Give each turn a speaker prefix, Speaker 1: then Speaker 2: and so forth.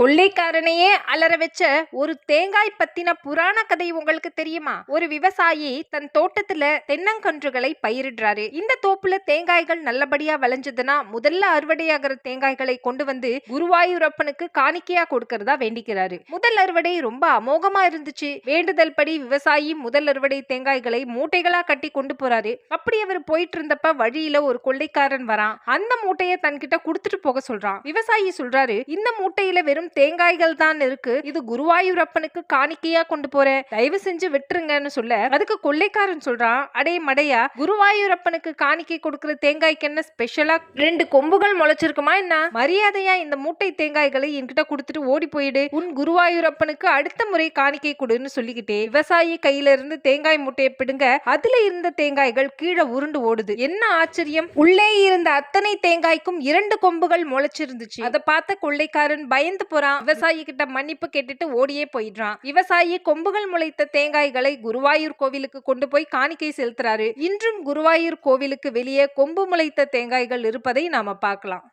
Speaker 1: கொள்ளைக்காரனையே அலற வச்ச ஒரு தேங்காய் பத்தின புராண கதை உங்களுக்கு தெரியுமா? ஒரு விவசாயி தன் தோட்டத்துல தென்னங்கன்றுகளை பயிரிடுறாரு. இந்த தோப்புல தேங்காய்கள் நல்லபடியா விளைஞ்சதுன்னா முதல்ல அறுவடையாகிற தேங்காய்களை கொண்டு வந்து குருவாயூரப்பனுக்கு காணிக்கையா கொடுக்கறதா வேண்டிக்கிறாரு. முதல் அறுவடை ரொம்ப அமோகமா இருந்துச்சு. வேண்டுதல் படி விவசாயி முதல் அறுவடை தேங்காய்களை மூட்டைகளா கட்டி கொண்டு போறாரு. அப்படி அவர் போயிட்டு இருந்தப்ப வழியில ஒரு கொள்ளைக்காரன் வரான். அந்த மூட்டையை தன்கிட்ட கொடுத்துட்டு போக சொல்றான். விவசாயி சொல்றாரு இந்த மூட்டையில வெறும் தேங்காய்கள் தான் இருக்கு. இது குருவாயூரப்பனுக்கு காணிக்கையா கொண்டு போறேன். தயவு செஞ்சு விட்டுருங்கன்னு சொல்ல அதுக்கு கொள்ளைக்காரன் சொல்றான் அடே மடையா குருவாயூரப்பனுக்கு காணிக்கை கொடுக்கிற தேங்காய்க்கு என்ன ஸ்பெஷலா ரெண்டு கொம்புகள் முளைச்சிருக்குமா என்ன? மரியாதையா இந்த மூட்டை தேங்காய்களை என்கிட்ட கொடுத்துட்டு ஓடி போயிடு. உன் குருவாயூரப்பனுக்கு அடுத்த முறை காணிக்கை கொடுன்னு சொல்லிக்கிட்டே விவசாயி கையில இருந்து தேங்காய் மூட்டையை பிடுங்க. அதுல இருந்த தேங்காய்கள் கீழே உருண்டு ஓடுது. என்ன ஆச்சரியம்? உள்ளே இருந்த அத்தனை தேங்காய்க்கும் இரண்டு கொம்புகள் முளைச்சிருந்துச்சு. அதை பார்த்த கொள்ளைக்காரன் பயந்து போறான். விவசாயி கிட்ட மன்னிப்பு கேட்டுட்டு ஓடியே போயிடுறான். விவசாயி கொம்புகள் முளைத்த தேங்காய்களை குருவாயூர் கோவிலுக்கு கொண்டு போய் காணிக்கை செலுத்துறாரு. இன்றும் குருவாயூர் கோவிலுக்கு வெளியே கொம்பு முளைத்த தேங்காய்கள் இருப்பதை நாம பார்க்கலாம்.